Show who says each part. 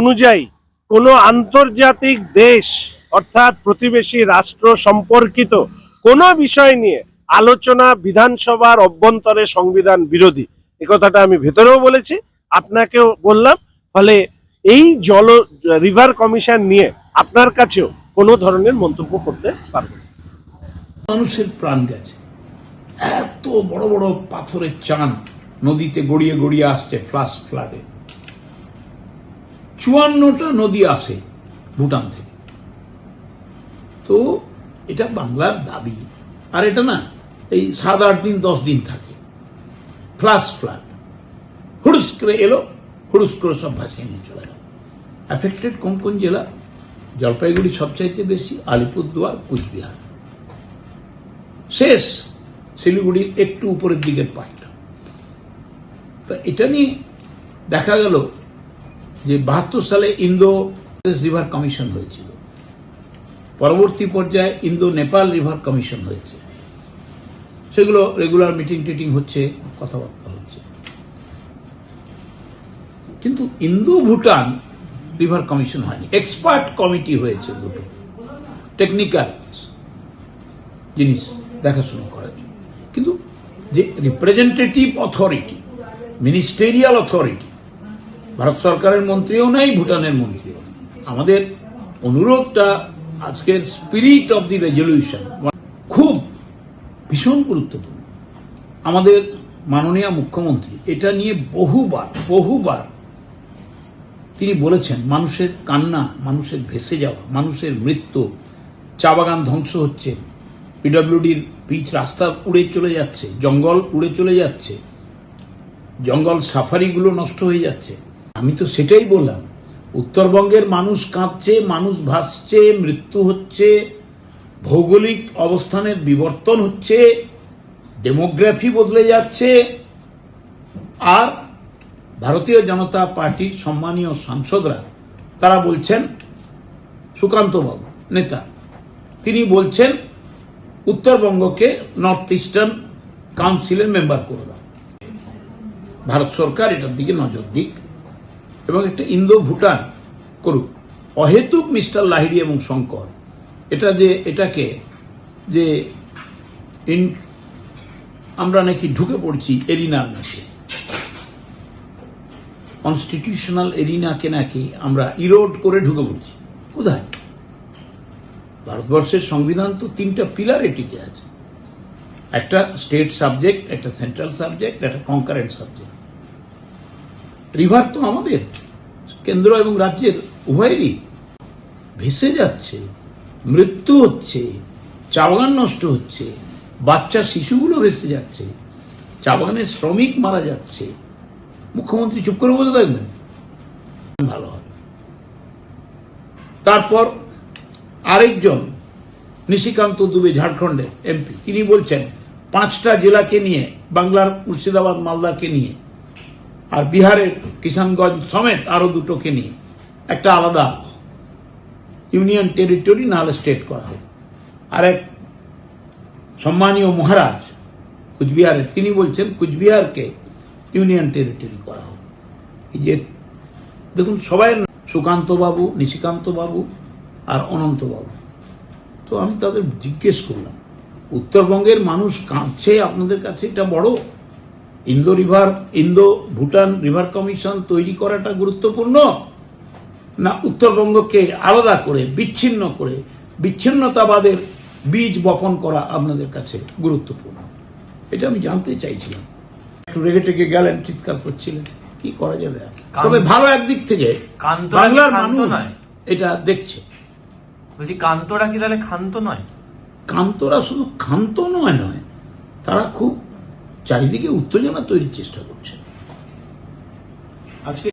Speaker 1: অনুযায়ী, কোনো আন্তর্জাতিক দেশ, অর্থাৎ প্রতিবেশী রাষ্ট্র সম্পর্কিত কোনো বিষয় নিয়ে আলোচনা বিধানসভার অভ্যন্তরে সংবিধান বিরোধী। এ কথাটা আমি ভেতরেও বলেছি, আপনাকেও বললাম, ফলে এই জল, রিভার কমিশন নিয়ে আপনার কাছেও কোনো ধরনের মন্তব্য করতে পারব
Speaker 2: মানুষের প্রাণ গেছে। এত বড় বড় পাথরের চান নদীতে গড়িয়ে গড়িয়ে আসছে ফ্লাশ ফ্লাডে চুয়ান্নটা নদী আসে ভুটান থেকে। তো এটা বাংলার দাবি। আর এটা না, এই সাত আট দিন, দশ দিন থাকে। Flush flood. হুড়ুস করে এলো হুড়ুস করে সব ভাসিয়ে নিয়ে চলে গেল। অ্যাফেক্টেড কোন কোন জেলা? জলপাইগুড়ি সবচাইতে বেশি, আলিপুরদুয়ার, কুচবিহার। শেষ, শিলিগুড়ির একটু উপরের দিকের পার্টটা তা এটা নিয়ে দেখা গেল যে বাহাত্তর সালে ইন্দো রিভার কমিশন হয়েছিল। পরবর্তী পর্যায়ে ইন্দো নেপাল রিভার কমিশন হয়েছে। সেগুলো রেগুলার মিটিং টিটিং হচ্ছে, কথাবার্তা হচ্ছে। কিন্তু ইন্দো ভুটান রিভার কমিশন হয়নি। এক্সপার্ট কমিটি হয়েছে দুটো। টেকনিক্যাল জিনিস দেখাশোনা করার। কিন্তু যে representative authority ministerial authority Bharat সরকারের মন্ত্রীও নেই, ভুটানের মন্ত্রীও আমাদের অনুরোধটা আজকের স্পিরিট অফ দি রেজলিউশন খুব ভীষণ গুরুত্বপূর্ণ। আমাদের মাননীয় মুখ্যমন্ত্রী এটা নিয়ে বহুবার বহুবার তিনি বলেছেন, মানুষের কান্না, মানুষের ভেসে যাওয়া, মানুষের মৃত্যু, চা বাগান ধ্বংস হচ্ছে পিডব্লিউডির পিচ রাস্তা উড়ে চলে যাচ্ছে, জঙ্গল উড়ে চলে যাচ্ছে, জঙ্গল সাফারিগুলো নষ্ট হয়ে যাচ্ছে। আমি তো সেটাই বললাম। উত্তরবঙ্গের মানুষ কাঁদছে, মানুষ ভাসছে, মৃত্যু হচ্ছে, ভৌগোলিক অবস্থানের বিবর্তন হচ্ছে, ডেমোগ্রাফি বদলে যাচ্ছে, আর ভারতীয় জনতা পার্টির সম্মানীয় সাংসদরা, তারা বলছেন সুকান্ত বাবু নেতা, তিনি বলছেন, উত্তরবঙ্গকে নর্থ ইস্টার্ন কাউন্সিলের মেম্বার করে দাও। ভারত সরকার এটার দিকে নজর দিক। এবং একটা ইন্দো ভুটান করুক। অহেতুক মিস্টার লাহিড়ি এবং শঙ্কর, এটা যে, এটাকে যে ইন, আমরা নাকি ঢুকে পড়ছি এরিনার নাকি। কনস্টিটিউশনাল এরিনাকে নাকি আমরা ইরোড করে ঢুকে পড়ছি। কোথায়? ভারতবর্ষের সংবিধান তো তিনটা পিলারে টিকে আছে। একটা স্টেট সাবজেক্ট, একটা সেন্ট্রাল সাবজেক্ট, একটা কনকারেন্ট সাবজেক্ট। রিভার তো আমাদের, কেন্দ্র এবং রাজ্যের উভয়েরই। ভেসে যাচ্ছে, মৃত্যু হচ্ছে চা বাগান নষ্ট হচ্ছে, বাচ্চা শিশুগুলো ভেসে যাচ্ছে চা বাগানের শ্রমিক মারা যাচ্ছে। মুখ্যমন্ত্রী চুপ করে বসে থাকবেন? ভালো হবে। তারপর আরেকজন, নিশিকান্ত দুবে ঝাড়খণ্ডের এমপি, তিনি বলছেন, পাঁচটা জেলাকে নিয়ে, বাংলার মুর্শিদাবাদ, মালদাকে নিয়ে আর বিহারের কিষানগঞ্জ সমেত আরও দুটোকে নিয়ে একটা আলাদা ইউনিয়ন টেরিটরি নাহলে স্টেট করা হোক আর এক সম্মানীয় মহারাজ কুচবিহারের, তিনি বলছেন কুচবিহারকে ইউনিয়ন টেরিটরি করা হোক। এই যে দেখুন, সবাই সুকান্তবাবু, নিশিকান্তবাবু আর অনন্তবাবু। তো আমি তাদের জিজ্ঞেস করলাম, উত্তরবঙ্গের মানুষ কাঁদছে আপনাদের কাছে? এটা বড় Indo river Indo Bhutan river commission তৈরি করাটা গুরুত্বপূর্ণ? না উত্তরবঙ্গকে আলাদা করে বিচ্ছিন্ন করে বিচ্ছিন্নতাবাদের বীজ বপন করা আপনাদের কাছে গুরুত্বপূর্ণ? এটা আমি জানতে চাইছিলাম। একটু রেগে টেগে গেলেন চিৎকার করছিলেন। কি করা যাবে আর? তবে ভালো একদিক থেকে বাংলার মানুষ
Speaker 3: নয়।
Speaker 2: এটা দেখছে।
Speaker 3: বলছি কান্তরা কি তাহলে ক্ষান্ত নয়।
Speaker 2: কান্তরা শুধু ক্ষান্ত নয় নয়। তারা খুব চারিদিকে উত্তেজনা তৈরির চেষ্টা করছে।
Speaker 3: আজকে